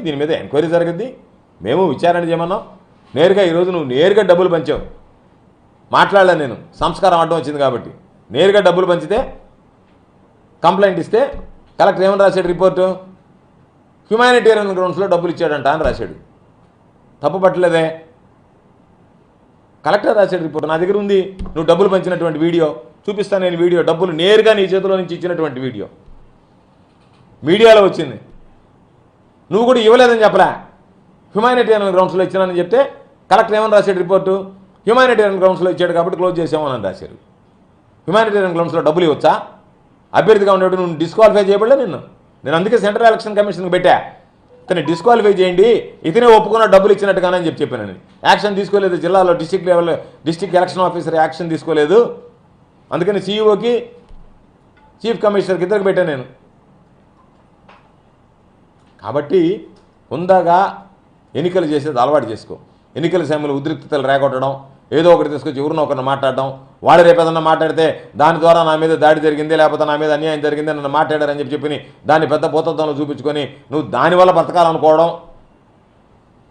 దీని మీద ఎంక్వైరీ జరుగుద్ది. మేము విచారణ చేయమన్నాం. నేరుగా ఈరోజు నువ్వు నేరుగా డబ్బులు పంచావు. మాట్లాడలే నేను. సంస్కారం అడ్డం వచ్చింది కాబట్టి. నేరుగా డబ్బులు పంచితే కంప్లైంట్ ఇస్తే కలెక్టర్ ఏమని రాశాడు రిపోర్టు? హ్యుమానిటేరియన్ గ్రౌండ్స్లో డబ్బులు ఇచ్చాడంట అని రాశాడు. తప్పు పట్టలేదే? కలెక్టర్ రాశాడు రిపోర్ట్. నా దగ్గర ఉంది. నువ్వు డబ్బులు పంచినటువంటి వీడియో. చూపిస్తాను నేను వీడియో. డబ్బులు నేరుగా నీ చేతిలో నుంచి ఇచ్చినటువంటి వీడియో. మీడియాలో వచ్చింది. నువ్వు కూడా ఇవ్వలేదని చెప్పలే. హ్యుమానిటేరియన్ గ్రౌండ్స్లో ఇచ్చినానని చెప్తే కలెక్టర్ ఏమని రాశాడు రిపోర్టు హ్యుమానిటేరియన్ గ్రౌండ్స్లో ఇచ్చాడు కాబట్టి క్లోజ్ చేసామని రాశారు హ్యుమానిటేరియన్ గ్రౌండ్స్లో డబ్బులు ఇవ్వచ్చా? అభ్యర్థిగా ఉన్నట్టు నువ్వు డిస్క్వాలిఫై చేయబడలే నిన్ను. నేను అందుకే సెంట్రల్ ఎలక్షన్ కమిషన్కి పెట్టా. ఇతని డిస్క్వాలిఫై చేయండి. ఇతనే ఒప్పుకున్న డబ్బులు ఇచ్చినట్టుగానని చెప్పి చెప్పాను యాక్షన్ తీసుకోలేదు జిల్లాలో district level district election officer action తీసుకోలేదు. అందుకని సీఈఓకి చీఫ్ కమిషనర్కి ఇద్దరికి పెట్టాను నేను. కాబట్టి హుందాగా ఎన్నికలు చేసేది అలవాటు చేసుకో. ఎన్నికల సమయంలో ఉద్రిక్తతలు రేగొట్టడం ఏదో ఒకటి తీసుకొచ్చి ఎవరినో ఒకరిని మాట్లాడడం వాళ్ళు రేపు ఏదన్నా మాట్లాడితే దాని ద్వారా నా మీద దాడి జరిగింది లేకపోతే నా మీద అన్యాయం జరిగింది నన్ను మాట్లాడారని చెప్పి చెప్పి దాన్ని పెద్ద పోతత్వంలో చూపించుకొని నువ్వు దానివల్ల బ్రతకాలనుకోవడం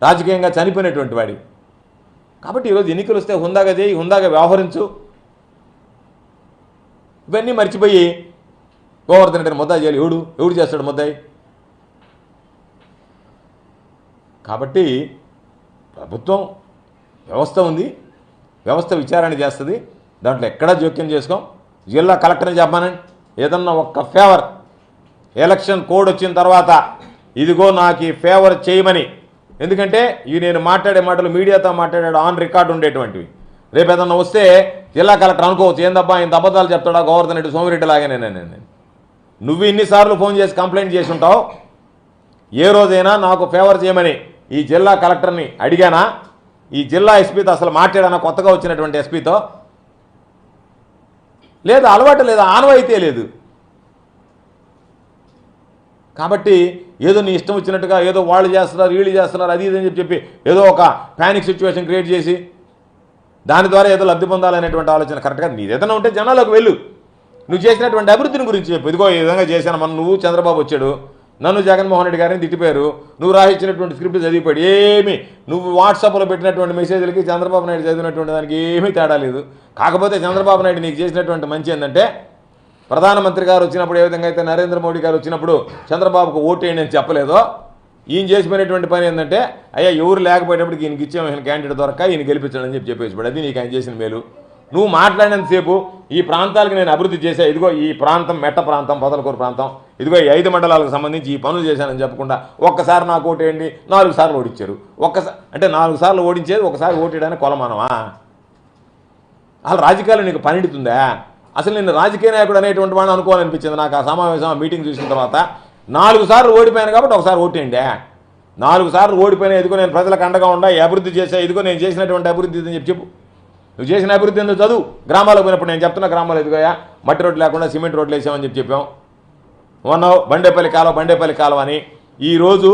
రాజకీయంగా చనిపోయినటువంటి వాడి. కాబట్టి ఈరోజు ఎన్నికలు వస్తే హుందాగా చేయి హుందాగా వ్యవహరించు. ఇవన్నీ మర్చిపోయి గోవర్ధన్ రెడ్డిని ముద్దాయి చేయాలి. ఎవడు? ఎవడు చేస్తాడు ముద్దాయి? కాబట్టి ప్రభుత్వం వ్యవస్థ ఉంది. వ్యవస్థ విచారణ చేస్తుంది. దాంట్లో ఎక్కడా జోక్యం చేసుకోం. జిల్లా కలెక్టర్ని చెప్పానండి ఏదన్నా ఒక్క ఫేవర్ ఎలక్షన్ కోడ్ వచ్చిన తర్వాత ఇదిగో నాకు ఈ ఫేవర్ చేయమని. ఎందుకంటే ఇవి నేను మాట్లాడే మాటలు మీడియాతో మాట్లాడాడు ఆన్ రికార్డు ఉండేటువంటివి. రేపు ఏదన్నా వస్తే జిల్లా కలెక్టర్ అనుకోవచ్చు. ఏందబ్బా ఇంత అబద్ధాలు చెప్తాడా గోవర్ధన్ రెడ్డి సోమిరెడ్డి లాగానే? నేను నువ్వు ఇన్నిసార్లు ఫోన్ చేసి కంప్లైంట్ చేసి ఉంటావు. ఏ రోజైనా నాకు ఫేవర్ చేయమని. ఈ జిల్లా కలెక్టర్ని అడిగానా? ఈ జిల్లా ఎస్పీతో అసలు మాట్లాడానా? కొత్తగా వచ్చినటువంటి ఎస్పీతో? లేదు అలవాటు లేదు ఆనవాయితీ లేదు. కాబట్టి ఏదో నీ ఇష్టం వచ్చినట్టుగా ఏదో వాళ్ళు చేస్తున్నారు వీళ్ళు చేస్తున్నారు అది ఇది అని చెప్పి చెప్పి ఏదో ఒక ప్యానిక్ సిచ్యువేషన్ క్రియేట్ చేసి దాని ద్వారా ఏదో లబ్ధి పొందాలనేటువంటి ఆలోచన. కరెక్ట్గా నీది ఏదైనా ఉంటే జనాలకు వెళ్ళు. నువ్వు చేసినటువంటి అభివృద్ధిని గురించి చెప్పు. ఇదిగో ఈ విధంగా చేశాను. మన నువ్వు చంద్రబాబు వచ్చాడు. నన్ను జగన్మోహన్ రెడ్డి గారిని తిట్టిపోయారు. నువ్వు రాయించినటువంటి స్క్రిప్ట్ చదివిపోయాడు. ఏమి. నువ్వు వాట్సాప్లో పెట్టినటువంటి మెసేజ్లకి చంద్రబాబు నాయుడు చదివినటువంటి దానికి ఏమీ తేడా లేదు. కాకపోతే చంద్రబాబు నాయుడు నీకు చేసినటువంటి మంచి ఏంటంటే ప్రధానమంత్రి గారు వచ్చినప్పుడు ఏ విధంగా అయితే నరేంద్ర మోడీ గారు వచ్చినప్పుడు చంద్రబాబుకు ఓటేయండి అని చెప్పలేదో ఈయన చేసిపోయినటువంటి పని ఏంటంటే అయ్యా ఎవరు లేకపోయేటప్పుడు ఈయనకి ఇచ్చే క్యాండిడేట్ దొరక ఈయన గెలిపించడం చెప్పి చెప్పేసి అది నీకు ఆయన చేసిన మేలు. నువ్వు మాట్లాడినంతసేపు ఈ ప్రాంతాలకు నేను అభివృద్ధి చేశా. ఇదిగో ఈ ప్రాంతం మెట్ట ప్రాంతం పొదలకూరు ప్రాంతం. ఇదిగో ఈ ఐదు మండలాలకు సంబంధించి ఈ పనులు చేశానని చెప్పకుండా ఒక్కసారి నాకు ఓటేయండి నాలుగు సార్లు ఓడించారు ఒక్కసారి అంటే నాలుగు సార్లు ఓడించేది ఒకసారి ఓటేయడానికి కొలమానమా? అసలు రాజకీయాలు నీకు పనిడుతుందా? అసలు నేను రాజకీయ నాయకుడు అనేటువంటి వాడిని అనుకోవాలనిపించింది నాకు ఆ సమావేశం మీటింగ్ చూసిన తర్వాత. నాలుగు సార్లు ఓడిపోయాను కాబట్టి ఒకసారి ఓటేయండి నాలుగు సార్లు ఓడిపోయినా ఇదిగో నేను ప్రజలకు అండగా ఉండా అభివృద్ధి చేసా ఇదిగో నేను చేసినటువంటి అభివృద్ధి అని చెప్పి చెప్పు. నువ్వు చేసిన అభివృద్ధి ఎందుకు చదువు? గ్రామాలకు పోయినప్పుడు నేను చెప్తున్నా గ్రామాలు ఎదుగాయా మట్టి రోడ్లు లేకుండా సిమెంట్ రోడ్లు వేసామని చెప్పి చెప్పాం. వన్ బండేపల్లి కాలువ బండేపల్లి కాలువ అని. ఈరోజు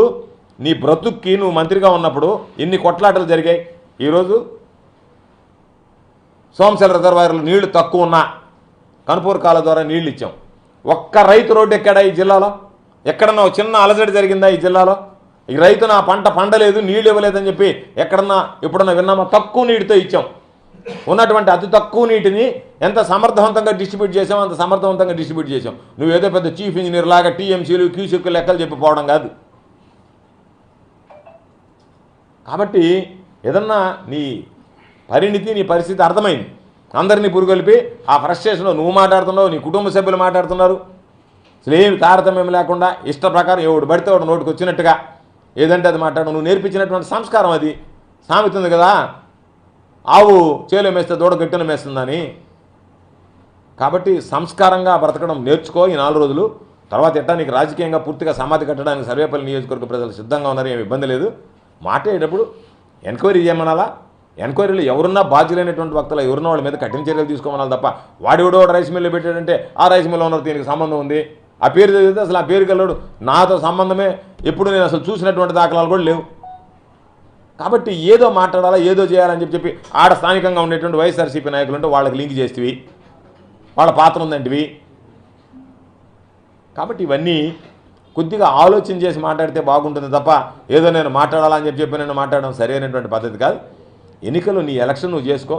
నీ బ్రతుక్కి నువ్వు మంత్రిగా ఉన్నప్పుడు ఎన్ని కొట్లాటలు జరిగాయి. ఈరోజు సోమశల రిజర్వాయర్లు నీళ్ళు తక్కువ ఉన్నా. కనుపూర్ కాలం ద్వారా నీళ్ళు ఇచ్చాం. ఒక్క రైతు రోడ్డు ఎక్కడా ఈ జిల్లాలో? ఎక్కడన్నా చిన్న అలజడి జరిగిందా ఈ జిల్లాలో? ఈ రైతు నా పంట పండలేదు నీళ్ళు ఇవ్వలేదని చెప్పి ఎక్కడన్నా ఎప్పుడన్నా విన్నామా? తక్కువ నీటితో ఇచ్చాం. ఉన్నటువంటి అతి తక్కువ నీటిని ఎంత సమర్థవంతంగా డిస్ట్రిబ్యూట్ చేసామో అంత సమర్థవంతంగా డిస్ట్రిబ్యూట్ చేసాం. నువ్వు ఏదో పెద్ద చీఫ్ ఇంజనీర్ లాగా టీఎంసీలు క్యూసెక్ లెక్కలు చెప్పిపోవడం కాదు. కాబట్టి ఏదన్నా నీ పరిణితి నీ పరిస్థితి అర్థమైంది. అందరినీ పురుగొలిపి ఆ ఫ్రస్ట్రేషన్లో నువ్వు మాట్లాడుతున్నావు నీ కుటుంబ సభ్యులు మాట్లాడుతున్నారు. అసలు ఏమి తారతమ్యం లేకుండా ఇష్ట ప్రకారం ఎవడు పడితే వాడు నోటికి వచ్చినట్టుగా ఏదంటే అది మాట్లాడు నువ్వు నేర్పించినటువంటి సంస్కారం అది. సామెతుంది కదా. ఆవు చేలో మేస్తే దూడ గట్టిన మేస్తుందని. కాబట్టి సంస్కారంగా బ్రతకడం నేర్చుకో ఈ నాలుగు రోజులు. తర్వాత ఎట్టా నీకు రాజకీయంగా పూర్తిగా సమాధి కట్టడానికి సర్వేపల్లి నియోజకవర్గ ప్రజలు సిద్ధంగా ఉన్నారు ఏమి ఇబ్బంది లేదు. మాట్లాడేటప్పుడు ఎంక్వైరీ చేయమనాలా? ఎంక్వైరీలో ఎవరున్నా బాధ్యులైనటువంటి వక్తలు ఎవరున్న వాళ్ళ మీద కఠిన చర్యలు తీసుకోమనాలి తప్ప వాడివిడో రైస్ మిల్లు పెట్టాడంటే ఆ రైస్ మిల్ ఓనర్ దీనికి సంబంధం ఉంది. ఆ పేరు చదివితే అసలు ఆ పేరు గెలడు నాతో సంబంధమే. ఎప్పుడు నేను అసలు చూసినటువంటి దాఖలాలు కూడా లేవు. కాబట్టి ఏదో మాట్లాడాలా ఏదో చేయాలని చెప్పి చెప్పి ఆడ స్థానికంగా ఉండేటువంటి వైఎస్ఆర్సీపీ నాయకులు ఉంటే వాళ్ళకి లింక్ చేస్తేవి. వాళ్ళ పాత్ర ఉందంటివి. కాబట్టి ఇవన్నీ కొద్దిగా ఆలోచన చేసి మాట్లాడితే బాగుంటుంది తప్ప ఏదో నేను మాట్లాడాలని చెప్పి చెప్పి నేను మాట్లాడడం సరైనటువంటి పద్ధతి కాదు. ఎన్నికలు నీ ఎలక్షన్ నువ్వు చేసుకో.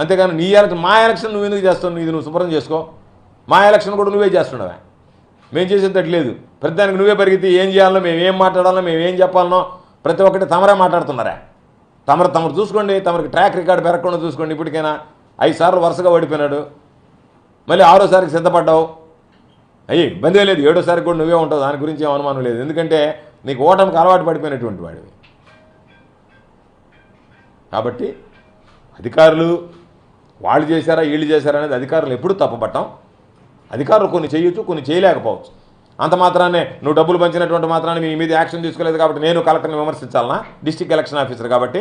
అంతేగాని నీ ఎలక్షన్ మా ఎలక్షన్ నువ్వు ఎందుకు చేస్తావు? ఇది నువ్వు శుభ్రం చేసుకో. మా ఎలక్షన్ కూడా నువ్వే చేస్తున్నావా మేము చేసేటట్లేదు లేదు ప్రతిదానికి నువ్వే పరిగెత్తి ఏం చేయాలనో మేము ఏం మాట్లాడాలో మేము ఏం చెప్పాలనో ప్రతి ఒక్కటి తమరే మాట్లాడుతున్నారా? తమరు తమరు చూసుకోండి తమరికి ట్రాక్ రికార్డు పెరగకుండా చూసుకోండి ఇప్పటికైనా. ఐదు సార్లు వరుసగా ఓడిపోయినాడు. మళ్ళీ ఆరోసారికి సిద్ధపడ్డావు. అయ్యి ఇబ్బంది లేదు. ఏడోసారికి కూడా నువ్వే ఉంటావు. దాని గురించి ఏం అనుమానం లేదు. ఎందుకంటే నీకు ఓటమికి అలవాటు పడిపోయినటువంటి వాడివి. కాబట్టి అధికారులు వాళ్ళు చేశారా వీళ్ళు చేశారా అనేది అధికారులు ఎప్పుడూ తప్పపట్టం. అధికారులు కొన్ని చేయొచ్చు కొన్ని చేయలేకపోవచ్చు. అంత మాత్రానే నువ్వు డబ్బులు పంచినటువంటి మాత్రాన్ని మీ మీద యాక్షన్ తీసుకోలేదు కాబట్టి నేను కలెక్టర్ని విమర్శించాలనా? డిస్టిక్ ఎలక్షన్ ఆఫీసర్ కాబట్టి.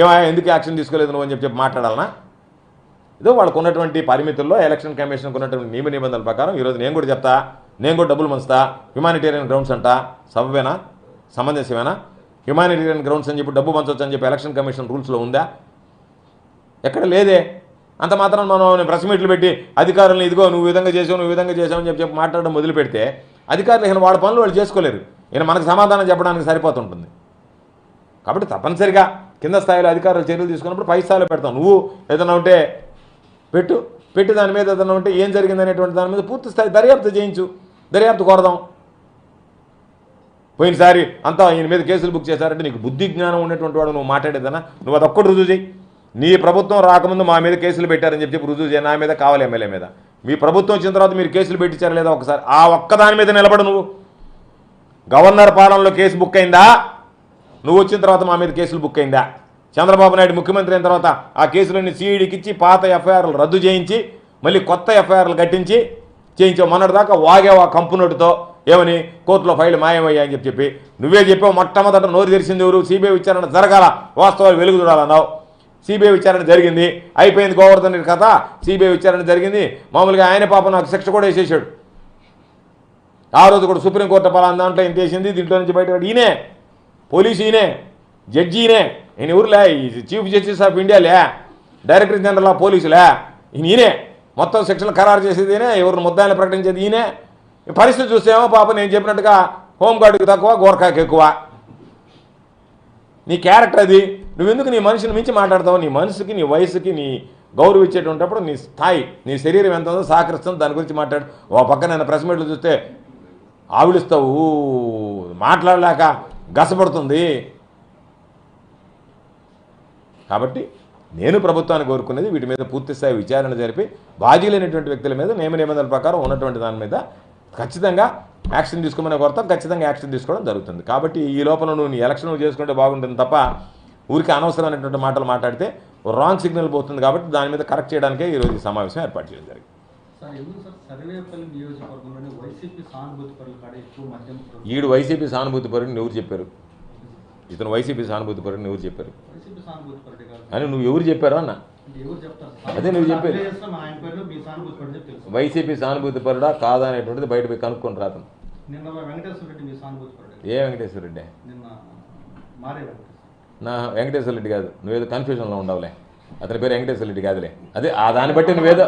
ఏమా ఎందుకు యాక్షన్ తీసుకోలేదు నువ్వు అని చెప్పి చెప్పి మాట్లాడాలనా? ఏదో వాళ్ళకు ఉన్నటువంటి పరిమితుల్లో ఎలక్షన్ కమిషన్కు ఉన్నటువంటి నియమ నిబంధనల ప్రకారం ఈరోజు నేను కూడా చెప్తా నేను కూడా డబ్బులు పంచుతా హ్యుమానిటేరియన్ గ్రౌండ్స్ అంట సవ్వేనా? సమంజసమేనా? హ్యుమానిటేరియన్ గ్రౌండ్స్ అని చెప్పి డబ్బు పంచవచ్చు అని చెప్పి ఎలక్షన్ కమిషన్ రూల్స్లో ఉందా? ఎక్కడ లేదే. అంత మాత్రం మనం ప్రెస్ మీట్లు పెట్టి అధికారులను ఇదిగో నువ్వు విధంగా చేసావు నువ్వు విధంగా చేసావు అని చెప్పి చెప్పి మాట్లాడడం మొదలు పెడితే అధికారులు ఈయన వాళ్ళ పనులు వాళ్ళు చేసుకోలేరు. ఈయన మనకు సమాధానం చెప్పడానికి సరిపోతుంటుంది. కాబట్టి తప్పనిసరిగా కింద స్థాయిలో అధికారులు చర్యలు తీసుకున్నప్పుడు పై స్థాయిలో పెడతాం. నువ్వు ఏదైనా ఉంటే పెట్టు. పెట్టి దాని మీద ఏదైనా ఉంటే ఏం జరిగిందనేటువంటి దాని మీద పూర్తి స్థాయి దర్యాప్తు చేయించు. దర్యాప్తు కోరదాం. పోయినసారి అంతా ఈయన మీద కేసులు బుక్ చేశారంటే నీకు బుద్ధి జ్ఞానం ఉన్నటువంటి వాడు నువ్వు మాట్లాడేదన్నా నువ్వు అదొక్కటి రుజువు చేయి. నీ ప్రభుత్వం రాకముందు మా మీద కేసులు పెట్టారని చెప్పి చెప్పి రుజువు చేయి. నా మీద కావాలి ఎమ్మెల్యే మీద. మీ ప్రభుత్వం వచ్చిన తర్వాత మీరు కేసులు పెట్టించారా లేదా ఒకసారి? ఆ ఒక్క దాని మీద నిలబడు నువ్వు. గవర్నర్ పాలనలో కేసు బుక్ అయిందా? నువ్వు వచ్చిన తర్వాత మా మీద కేసులు బుక్ అయిందా? చంద్రబాబు నాయుడు ముఖ్యమంత్రి అయిన తర్వాత ఆ కేసులన్నీ సీఈడికి ఇచ్చి పాత ఎఫ్ఐఆర్లు రద్దు చేయించి మళ్ళీ కొత్త ఎఫ్ఐఆర్లు కట్టించి చేయించావు. మొన్నటిదాకా వాగావు ఆ కంపునోటితో ఏమని? కోర్టులో ఫైల్ మాయమయ్యా అని చెప్పి చెప్పి. నువ్వే చెప్పావు మొట్టమొదట నోరు తెరిచింది ఎవరు? సిబిఐ విచారణ జరగాల. వాస్తవాలు వెలుగు చూడాలన్నావు. సిబిఐ విచారణ జరిగింది. అయిపోయింది గోవర్ధన్ రెడ్డి కథ. సిబిఐ విచారణ జరిగింది. మామూలుగా ఆయన పాప నాకు శిక్ష కూడా వేసేసాడు. ఆ రోజు కూడా సుప్రీంకోర్టు పలానా దాంట్లో ఇంత వేసింది దీంట్లో నుంచి బయట ఈయనే పోలీసు ఈయనే జడ్జి ఈయనే. ఈయన ఊర్లే చీఫ్ జస్టిస్ ఆఫ్ ఇండియా లే డైరెక్టర్ జనరల్ ఆఫ్ పోలీసులే. ఈయన ఈయనే. మొత్తం శిక్షలు ఖరారు చేసేది ఈయనే ఎవరిని ముద్దాయిని ప్రకటించేది ఈయనే. పరిస్థితి చూస్తేమో పాప నేను చెప్పినట్టుగా హోంగార్డుకి తక్కువ గోర్ఖాకి ఎక్కువ. నీ క్యారెక్టర్ అది. నువ్వెందుకు నీ మనిషిని మించి మాట్లాడతావు? నీ మనసుకి నీ వయసుకి నీ గౌరవించేటప్పుడు నీ స్థాయి నీ శరీరం ఎంత ఉందో సహకరిస్తుందో దాని గురించి మాట్లాడు. ఓ పక్క నేను ప్రెస్ మీట్లు చూస్తే ఆవిడిస్తావు మాట్లాడలేక గసపడుతుంది. కాబట్టి నేను ప్రభుత్వాన్ని కోరుకునేది వీటి మీద పూర్తిస్థాయి విచారణ జరిపి బాధ్యులైనటువంటి వ్యక్తుల మీద నియమ నిబంధనల ప్రకారం ఉన్నటువంటి దాని మీద ఖచ్చితంగా యాక్షన్ తీసుకోమని కోరుతాం. ఖచ్చితంగా యాక్షన్ తీసుకోవడం జరుగుతుంది. కాబట్టి ఈ లోపల నువ్వు నీ ఎలక్షన్ చేసుకుంటే బాగుంటుంది తప్ప ఊరికి అనవసరమైనటువంటి మాటలు మాట్లాడితే రాంగ్ సిగ్నల్ పోతుంది కాబట్టి దాని మీద కరెక్ట్ చేయడానికే ఈరోజు సమావేశం ఏర్పాటు చేయడం జరిగింది. ఈడు వైసీపీ సానుభూతి పరుని ఎవరు చెప్పారు? ఇతను వైసీపీ సానుభూతి పరుని ఎవరు చెప్పారు? అని నువ్వు ఎవరు చెప్పారు అన్న? అదే నువ్వు చెప్పేది. సర్వే చేస్తాం, ఆయన పేరు మీ సానుభూతి పరుడు చెప్పి తెలుసు. వైసీపీ సానుభూతి పరుడా కాదా అనేటువంటిది బయట పోయి కనుక్కొని పరుడు. ఏ వెంకటేశ్వర రెడ్డి? నా వెంకటేశ్వర రెడ్డి కాదు నువ్వేదో కన్ఫ్యూజన్లో ఉండవులే. అతని పేరు వెంకటేశ్వర రెడ్డి కాదులే. అదే ఆ దాన్ని బట్టి నువ్వేదో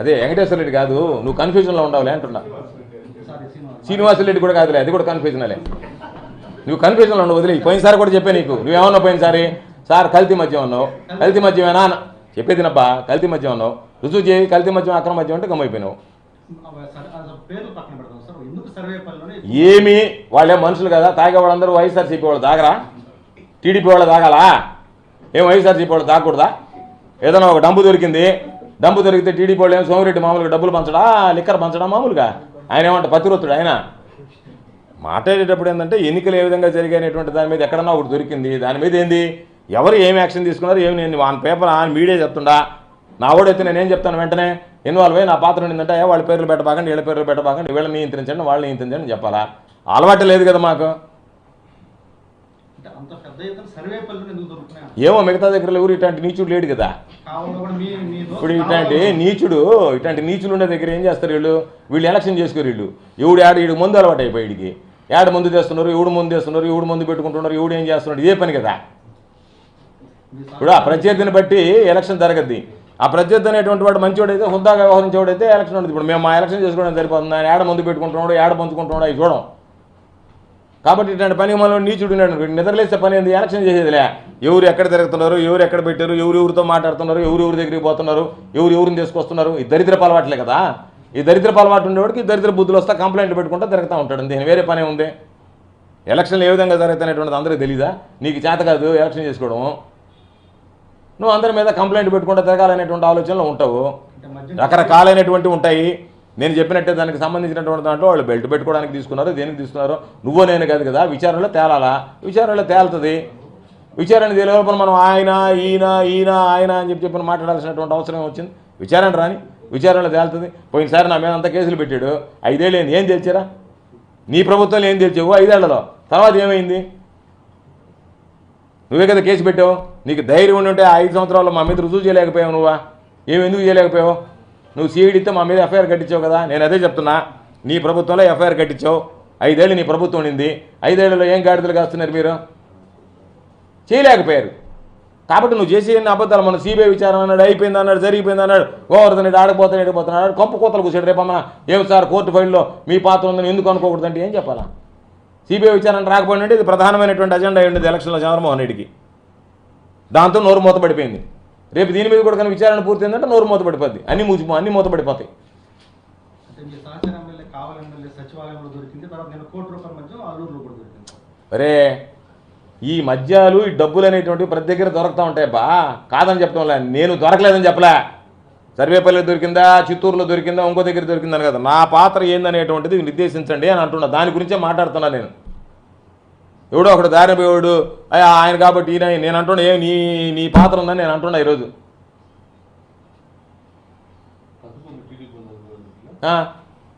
అదే వెంకటేశ్వర రెడ్డి కాదు నువ్వు కన్ఫ్యూజన్లో ఉండవులే అంటున్నా. శ్రీనివాసరెడ్డి శ్రీనివాస కూడా కాదులే అది కూడా కన్ఫ్యూజనలే నువ్వు కన్ఫ్యూజన్లో ఉండవు వదిలే. పోయినసారి కూడా చెప్పే నీకు. నువ్వేమన్నా పోయినసారి సార్? కల్తీ మద్యం అన్నావు. కల్తీ మద్యమేనా అన్న చెప్పేది నబ్బా కల్తీ మద్యం అన్నావు. రుజువు చేయి కల్తీ మద్యం అక్రమ మద్యం అంటే గమ్మైపోయినావు ఏమి? వాళ్ళే మనుషులు కదా తాగే వాళ్ళందరూ వైఎస్ఆర్సీపీ వాళ్ళు. తాగరా? టీడీపీ వాళ్ళు తాగాలా? ఏం వైఎస్ఆర్సీపీ వాళ్ళు తాగకూడదా? ఏదైనా ఒక డబ్బు దొరికింది. డబ్బు దొరికితే టీడీపీ వాళ్ళు ఏం సోమిరెడ్డి మామూలుగా డబ్బులు పంచడా? లిక్కర్ పంచడా మామూలుగా? ఆయన ఏమంటే పతిరొత్తుడు ఆయన? మాట్లాడేటప్పుడు ఏంటంటే ఎన్నికలు ఏ విధంగా జరిగాయనేటువంటి దాని మీద ఎక్కడన్నా ఒకటి దొరికింది. దాని మీద ఏంది? ఎవరు ఏమి యాక్షన్ తీసుకున్నారు? ఏమి నేను ఆన్ పేపర్ ఆన్ మీడియా చెప్తుండా? నా ఓడైతే నేనేం చెప్తాను వెంటనే? ఇన్వాల్వ్ అయ్యి నా పాత్ర ఉండిందంటే వాళ్ళ పేర్లు పెట్టబాకండి వీళ్ళ పేర్లు పెట్టబాకండి వీళ్ళని నియంత్రించండి వాళ్ళని నియంత్రించండి చెప్పాలా? అలవాటు లేదు కదా మాకు అంటే అంత పెద్ద ఎత్తున సర్వేపల్లిలో ఎందుకు దొరుకుతున్నాయి ఏమో మిగతా దగ్గర ఎవరు ఇట్లాంటి నీచుడు లేడు కదా. ఇప్పుడు ఇట్లాంటి నీచుడు ఇట్లాంటి నీచులు ఉండే దగ్గర ఏం చేస్తారు వీళ్ళు? వీళ్ళు ఎలక్షన్ చేసుకోరు వీళ్ళు. ఎవడు ఆడు వీడు ముందు అలవాటు అయిపోయి వీడికి ఏడ ముందు చేస్తున్నారు ఎవడు ముందు చేస్తున్నారు ఎవడు ముందు పెట్టుకుంటున్నారు ఎవడు ఏం చేస్తున్నాడు ఇదే పని కదా. ఇప్పుడు ఆ ప్రత్యర్థిని బట్టి ఎలక్షన్ జరగద్ది. ఆ ప్రత్యర్థి అనేటువంటి వాడు మంచివాడైతే హుద్దాగా వ్యవహరించేవాడైతే ఎలక్షన్ ఉంటుంది ఇప్పుడు మేము మా ఎలక్షన్ చేసుకోవడం సరిపోతుంది. ఆయన ఏడ ముందు పెట్టుకుంటున్నాడు ఏడ పంచుకుంటున్నాడు అవి చూడం. కాబట్టి ఇట్లాంటి పని మనం నీచుడు ఉన్నాడు అనుకోండి, నిద్రలేస్తే పని ఏంది? ఎలక్షన్ చేసేదిలే. ఎవరు ఎక్కడ తిరుగుతున్నారు? ఎవరు ఎక్కడ పెట్టారు? ఎవరు ఎవరితో మాట్లాడుతున్నారు? ఎవరు ఎవరి దగ్గరికి పోతున్నారు? ఎవరు ఎవరిని తీసుకొస్తున్నారు? ఈ దరిద్రపు అలవాట్లే కదా. ఈ దరిద్రపు అలవాటు ఉండేవాడికి ఈ దరిద్ర బుద్ధులు వస్తా కంప్లైంట్ పెట్టుకుంటా తిరుగుతూ ఉంటాడు. దీని వేరే పని ఉంది. ఎలక్షన్లు ఏ విధంగా జరుగుతున్నటువంటిది అందరికీ తెలీదా? నీకు చేత కాదు ఎలక్షన్ చేసుకోవడం నువ్వు అందరి మీద కంప్లైంట్ పెట్టుకుంటా తిరగాలనేటువంటి ఆలోచనలో ఉంటావు. రకరకాలైనటువంటి ఉంటాయి. నేను చెప్పినట్టే దానికి సంబంధించినటువంటి దాంట్లో వాళ్ళు బెల్ట్ పెట్టుకోవడానికి తీసుకున్నారు దేనికి తీసుకున్నారు? నువ్వో నేను కాదు కదా విచారణలో తేలాలా? విచారణలో తేలుతుంది. విచారణ తెలియకపోతే మనం ఆయన ఈయన ఈయన ఆయన అని చెప్పి చెప్పి మాట్లాడాల్సినటువంటి అవసరం వచ్చింది. విచారణ రాని విచారణలో తేలుతుంది. పోయినసారి నా మీద అంత కేసులు పెట్టాడు. ఐదేళ్ళు ఏంది ఏం తెలిచారా? నీ ప్రభుత్వంలో ఏం తెలిచావు? ఐదేళ్ళలో. తర్వాత ఏమైంది? నువ్వే కదా కేసు పెట్టావు. నీకు ధైర్యం ఉండి ఉంటే ఆ ఐదు సంవత్సరాల్లో మా మీద రుజువు చేయలేకపోయావు నువ్వా? ఏమి ఎందుకు చేయలేకపోయావు? నువ్వు సిఐడితో మా మీద ఎఫ్ఐఆర్ కట్టించావు కదా నేను అదే చెప్తున్నా నీ ప్రభుత్వంలో ఎఫ్ఐఆర్ కట్టించావు ఐదేళ్ళు నీ ప్రభుత్వం ఉండింది ఐదేళ్ళలో ఏం గాడిదలు కాస్తున్నారు మీరు చేయలేకపోయారు కాబట్టి నువ్వు చేసే ఎన్ని అబద్ధాలు మన సిబిఐ విచారణ అన్నాడు అయిపోయింది అన్నాడు జరిగిపోయింది అన్నాడు గోవర్ధన్ ఆడపోతాడు ఎడిపోతున్నాడు కొంప కోతలు కూర్చోడు రేపమ్మన ఏం సార్ కోర్టు ఫైల్లో మీ పాత్ర ఉందని ఎందుకు అనుకోకూడదంటే ఏం చెప్పాలా సిబిఐ విచారణ రాకపోయినట్టు ఇది ప్రధానమైనటువంటి అజెండా అయ్యింది ఎలక్షన్లో చంద్రమోహన్ రెడ్డికి దాంతో నోరు మూతపడిపోయింది రేపు దీని మీద కూడా కానీ విచారణ పూర్తయిందంటే నోరు మూతపడిపోద్ది. అన్ని మూసి అన్ని మూతపడిపోతాయి. అరే ఈ మద్యాలు ఈ డబ్బులు అనేటువంటివి ప్రతి దగ్గర దొరుకుతూ ఉంటాయి బా. కాదని చెప్పడంలే నేను దొరకలేదని చెప్పలే. సర్వేపల్లి దొరికిందా చిత్తూరులో దొరికిందా ఇంకో దగ్గర దొరికిందని కదా. నా పాత్ర ఏందనేటువంటిది నిర్దేశించండి అని అంటున్నా. దాని గురించే మాట్లాడుతున్నా నేను. ఎవడో ఒకడు దారిపోయాడు ఆయన కాబట్టి ఈయన నేను అంటున్నా ఏ నీ నీ పాత్ర ఉందని నేను అంటున్నా ఈరోజు.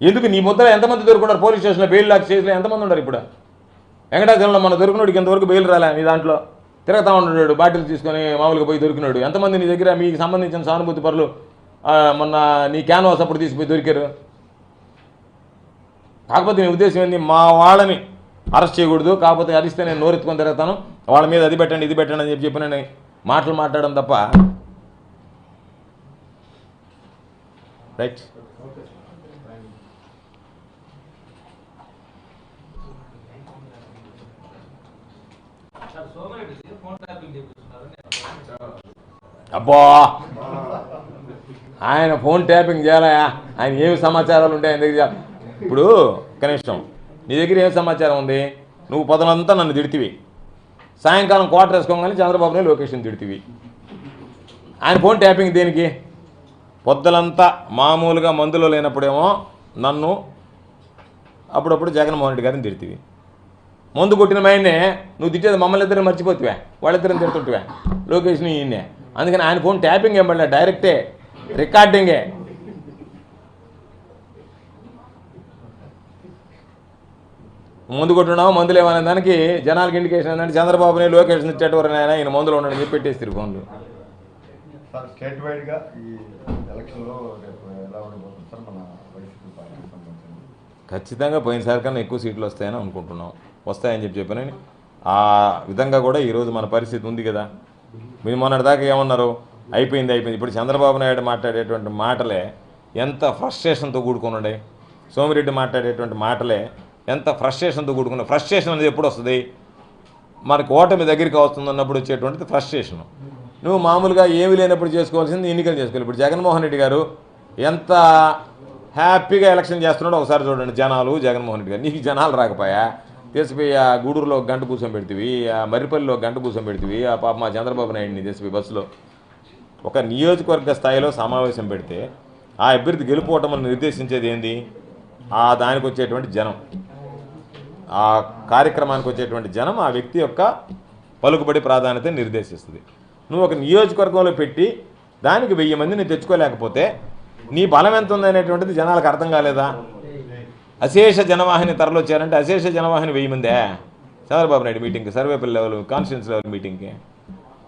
ఎందుకు నీ ముద్ర ఎంతమంది దొరుకున్నారు? పోలీస్ స్టేషన్లో బెయిల్ లాక్ చేసిన ఎంతమంది ఉన్నారు ఇప్పుడు? వెంకటాచలంలో మన దొరికినోడికి ఇంతవరకు బెయిల్ రాలే నీ దాంట్లో? తిరగతా ఉన్నాడు బాటిల్ తీసుకొని మామూలుగా పోయి దొరికినాడు. ఎంతమంది నీ దగ్గర? మీకు సంబంధించిన సానుభూతి పరులు మొన్న నీ క్యాన్వాస్ అప్పుడు తీసిపోయి దొరికారు. కాకపోతే నీ ఉద్దేశం ఏంది? మా వాళ్ళని అరెస్ట్ చేయకూడదు కాకపోతే అరిస్తే నేను నోరెత్తుకొని తిరుగుతాను. వాళ్ళ మీద అది పెట్టండి ఇది పెట్టండి అని చెప్పి చెప్పి నేను మాటలు మాట్లాడడం తప్ప. రైట్ అబ్బా! ఆయన ఫోన్ ట్యాపింగ్ చేయాలయా ఆయన ఏమి సమాచారాలు ఉంటాయి ఆయన దగ్గర ఇప్పుడు కనీసం నీ దగ్గర ఏం సమాచారం ఉంది? నువ్వు పొదలంతా నన్ను తిడితివి. సాయంకాలం క్వార్టర్ వేసుకోగానే చంద్రబాబునే లొకేషన్ తిడితివి. ఆయన ఫోన్ ట్యాపింగ్ దేనికి? పొద్దులంతా మామూలుగా మందులో లేనప్పుడేమో నన్ను అప్పుడప్పుడు జగన్మోహన్ రెడ్డి గారిని తిడితివి. మందు కొట్టిన మైనే నువ్వు తిట్టేది మమ్మల్ని ఇద్దరిని మర్చిపోతువే వాళ్ళిద్దరిని తిడుతుంటువే. లొకేషన్ ఈయనే అందుకని ఆయన ఫోన్ ట్యాపింగ్ ఏం పడలే డైరెక్టే రికార్డింగే. ముందు కొట్టున్నావు? మందులు ఏమనే దానికి జనాలకి ఇండికేషన్ ఏంటంటే చంద్రబాబుని లొకేషన్ ఇచ్చేటవరు ఆయన ఈయన మందులో ఉన్నాడని చెప్పి పెట్టేస్తారు ఫోన్లు. సార్ స్టేట్ వైడ్గా ఈ ఎలక్షన్లో రేపు ఎలా ఉండబోతుంది సార్ మన వైసీపీ పార్టీకి సంబంధించి ఖచ్చితంగా పోయినసారి కన్నా ఎక్కువ సీట్లు వస్తాయని అనుకుంటున్నాం. వస్తాయని చెప్పి చెప్పానని ఆ విధంగా కూడా ఈరోజు మన పరిస్థితి ఉంది కదా. మీరు మొన్నటిదాకా ఏమన్నారు? అయిపోయింది అయిపోయింది. ఇప్పుడు చంద్రబాబు నాయుడు మాట్లాడేటువంటి మాటలే ఎంత ఫ్రస్ట్రేషన్తో కూడుకున్నాడే. సోమిరెడ్డి మాట్లాడేటువంటి మాటలే ఎంత ఫ్రస్ట్రేషన్తో కూడుకున్న ఫ్రస్ట్రేషన్ అనేది ఎప్పుడు వస్తుంది మనకు ఓటమి దగ్గరికి వస్తుందన్నప్పుడు వచ్చేటువంటిది ఫ్రస్ట్రేషన్. నువ్వు మామూలుగా ఏమి లేనప్పుడు చేసుకోవాల్సింది ఎన్నికలు చేసుకోవాలి. ఇప్పుడు జగన్మోహన్ రెడ్డి గారు ఎంత హ్యాపీగా ఎలక్షన్ చేస్తున్నాడో ఒకసారి చూడండి జనాలు జగన్మోహన్ రెడ్డి గారు. నీకు జనాలు రాకపోయా? తీసిపోయి ఆ గూడూరులో ఒక గంట కూర్చొని పెడితివి ఆ మర్రిపల్లిలో గంట కూర్చొని పెడితివి ఆ పాప మా చంద్రబాబు నాయుడిని తీసిపోయి బస్సులో ఒక నియోజకవర్గ స్థాయిలో సమావేశం పెడితే ఆ అభ్యర్థి గెలుపోవటం నిర్దేశించేది ఏంది? ఆ దానికి వచ్చేటువంటి జనం. ఆ కార్యక్రమానికి వచ్చేటువంటి జనం ఆ వ్యక్తి యొక్క పలుకుబడి ప్రాధాన్యత నిర్దేశిస్తుంది. నువ్వు ఒక నియోజకవర్గంలో పెట్టి దానికి వెయ్యి మందిని తెచ్చుకోలేకపోతే నీ బలం ఎంత ఉందనేటువంటిది జనాలకు అర్థం కాలేదా? అశేష జనవాహిని తరలొచ్చారంటే అశేష జనవాహిని వెయ్యి మందే. చంద్రబాబు నాయుడు మీటింగ్కి సర్వేపల్లి లెవెల్ కాన్స్టిట్యూన్స్ లెవెల్ మీటింగ్కి.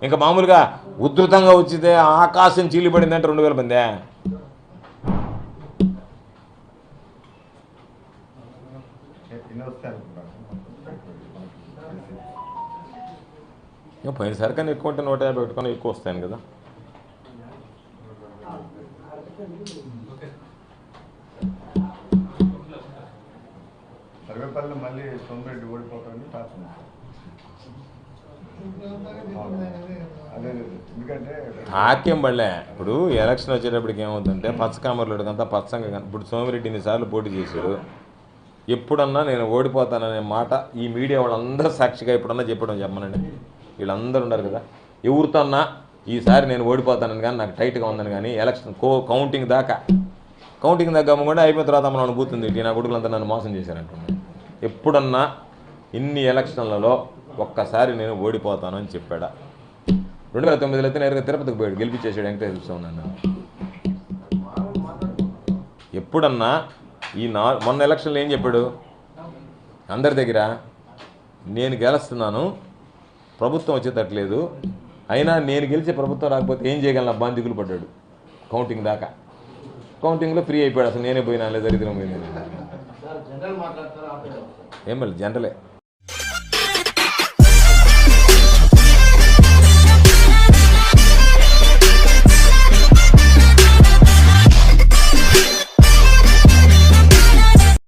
ఇంకా మామూలుగా ఉధృతంగా వచ్చితే ఆకాశం చీలిపడిందంటే రెండు వేల మందే. ఇంకా పోయినసారి కన్నా ఎక్కువ ఉంటే నూట యాభై పెట్టుకొని ఎక్కువ వస్తాను కదా. సర్వేపల్లి మళ్ళీ సోమిరెడ్డి పడలే. ఇప్పుడు ఎలక్షన్ వచ్చేటప్పటికి ఏమవుతుందంటే పచ్చకామర్లుడికంతా పచ్చంగా కన- ఇప్పుడు సోమిరెడ్డి ఇన్నిసార్లు పోటీ చేశాడు ఎప్పుడన్నా నేను ఓడిపోతాననే మాట ఈ మీడియా వాళ్ళందరూ సాక్షిగా ఎప్పుడన్నా చెప్పడం చెప్పమనండి. వీళ్ళందరూ ఉన్నారు కదా. ఎవరితో అన్నా ఈసారి నేను ఓడిపోతానని కానీ నాకు టైట్గా ఉందని కానీ ఎలక్షన్ కో కౌంటింగ్ దాకా. కౌంటింగ్ దాకా కూడా అయిపోయిన తర్వాత మనం అనుభూతుంది ఇటు నా కొడుకులంతా నన్ను మోసం చేశారంటున్నాను ఎప్పుడన్నా ఇన్ని ఎలక్షన్లలో ఒక్కసారి నేను ఓడిపోతాను అని చెప్పాడా. రెండు వేల తొమ్మిదిలో అయితే నేరుగా తిరుపతికి పోయాడు గెలిపించేసాడు వెంకటేశ్వర స్వామి నన్ను ఎప్పుడన్నా ఈ నా మొన్న ఎలక్షన్లో ఏం చెప్పాడు? అందరి దగ్గర నేను గెలుస్తున్నాను ప్రభుత్వం వచ్చేటట్లేదు అయినా నేను గెలిచే ప్రభుత్వం రాకపోతే ఏం చేయగలను? అబ్బా దిగులు పడ్డాడు. కౌంటింగ్ దాకా. కౌంటింగ్లో ఫ్రీ అయిపోయాడు. అసలు నేనే పోయినా? లేదా దరిద్రం పోయింది? ఏం మళ్ళీ జనరలే.